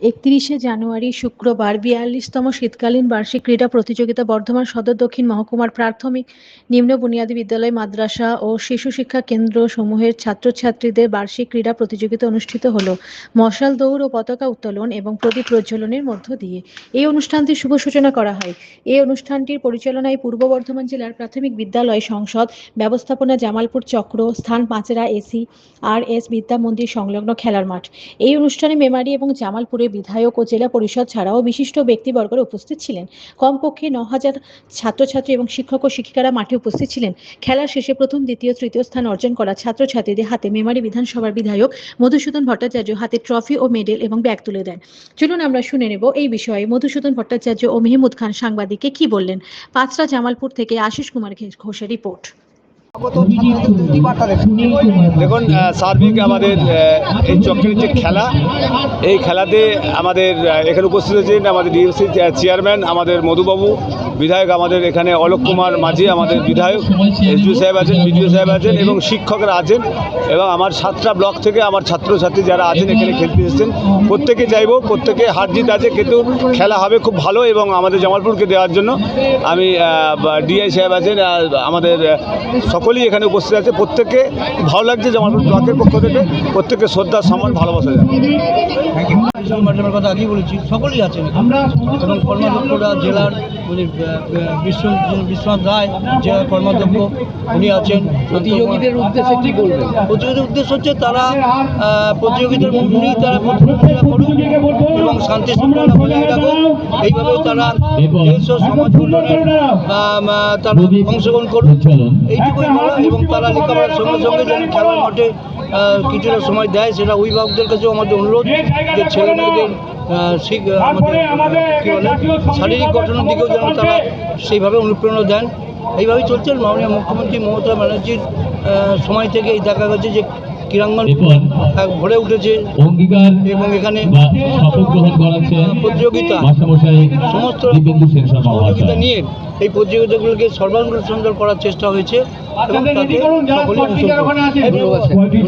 একত্রিশে জানুয়ারি শুক্রবার বিয়াল্লিশতম শীতকালীন বার্ষিক ক্রীড়া প্রতিযোগিতা বর্ধমান সদর দক্ষিণ মহকুমার প্রাথমিক নিম্ন বুনিয়াদী বিদ্যালয়, মাদ্রাসা ও শিশু শিক্ষা কেন্দ্র সমূহের ছাত্রছাত্রীদের বার্ষিক ক্রীড়া প্রতিযোগিতা অনুষ্ঠিত হলো। মশাল দৌড় ও পতাকা উত্তোলন এবং প্রদীপ প্রজ্বলনের মধ্য দিয়ে। এই অনুষ্ঠানটির শুভ সূচনা করা হয়। এই অনুষ্ঠানটির পরিচালনায় পূর্ব বর্ধমান জেলার প্রাথমিক বিদ্যালয় সংসদ, ব্যবস্থাপনা জামালপুর চক্র, স্থান পাঁচেরা এসি, আর এস বিদ্যা মন্দির সংলগ্ন খেলার মাঠ। এই অনুষ্ঠানে মেমারি এবং জামালপুরের বিধায়ক ও জেলা পরিষদ ছাড়াও বিশিষ্ট ব্যক্তিবর্গরা উপস্থিত ছিলেন। কমপক্ষে ন হাজার ছাত্রছাত্রী এবং শিক্ষক ও শিক্ষিকারা মাঠে উপস্থিত ছিলেন। খেলার শেষে প্রথম, দ্বিতীয়, তৃতীয় স্থান অর্জন করা ছাত্রছাত্রীদের হাতে মেমারি বিধানসভার বিধায়ক মধুসূদন ভট্টাচার্য হাতে ট্রফি ও মেডেল এবং ব্যাগ তুলে দেন। চলুন আমরা শুনে নেব এই বিষয়ে মধুসূদন ভট্টাচার্য ও মেহমুদ খান সাংবাদিককে কি বললেন? পাঁচরা জামালপুর থেকে আশিস কুমার ঘোষের রিপোর্ট। দেখুন। সার্বিক আমাদের এই চক্রের যে খেলা, এই খেলাতে আমাদের এখানে উপস্থিত আছেন আমাদের ডিএমসি চেয়ারম্যান, আমাদের মধুবাবু বিধায়ক আমাদের এখানে অলোক কুমার মাঝি আমাদের বিধায়ক এসডিও সাহেব আছেন বিডিও সাহেব আছেন এবং শিক্ষকরা আছেন এবং আমার সাতটা ব্লক থেকে আমার ছাত্রছাত্রী যারা আছেন এখানে খেলতে এসেছেন প্রত্যেকে চাইব প্রত্যেকে হার জিত আছে কিন্তু খেলা হবে খুব ভালো এবং আমাদের জামালপুরকে দেওয়ার জন্য আমি ডিআই সাহেব আছেন আমাদের সকলেই এখানে উপস্থিত আছে প্রত্যেককে ভালো লাগছে জামালপুর ব্লকের পক্ষ থেকে প্রত্যেককে শ্রদ্ধা সম্মান ভালোবাসা যায় কথা আগেই বলেছি সকলেই আছেন এবং কর্মাধ্যক্ষরা জেলার মানে বিশ্ব বিশ্বনাথ রায় জেলার কর্মাধ্যক্ষ উনি আছেন। প্রতিযোগীদের উদ্দেশ্যে কী বলবেন প্রতিযোগীদের উদ্দেশ্য হচ্ছে তারা প্রতিযোগিতার মধ্যে তারা করুক এবং শান্তি শৃঙ্খলা বজায় রাখুক। এইভাবে তারা দেশ ও সমাজ উন্নয়নের তারা অংশগ্রহণ করুক। এইটুকুই বলা এবং তারা লেখাপড়ার সঙ্গে সঙ্গে যেন খেলার মাঠে কিছুটা সময় দেয় সেটা অভিভাবকদের কাছেও আমাদের অনুরোধ যে ছেলে মেয়েদের আমাদের কী বলে শারীরিক গঠনের দিকেও যেন তারা সেইভাবে অনুপ্রেরণা দেন। এইভাবেই চলছে মাননীয় মুখ্যমন্ত্রী মমতা ব্যানার্জির সময় থেকে এই দেখা গেছে যে ক্রীড়াঙ্গন ভরে উঠেছে অঙ্গীকার এবং এখানে প্রতিযোগিতা সমস্ত সহযোগিতা নিয়ে এই প্রতিযোগিতাগুলোকে সর্বাঙ্গ সুন্দর করার চেষ্টা হয়েছে এবং তাতে সকলেই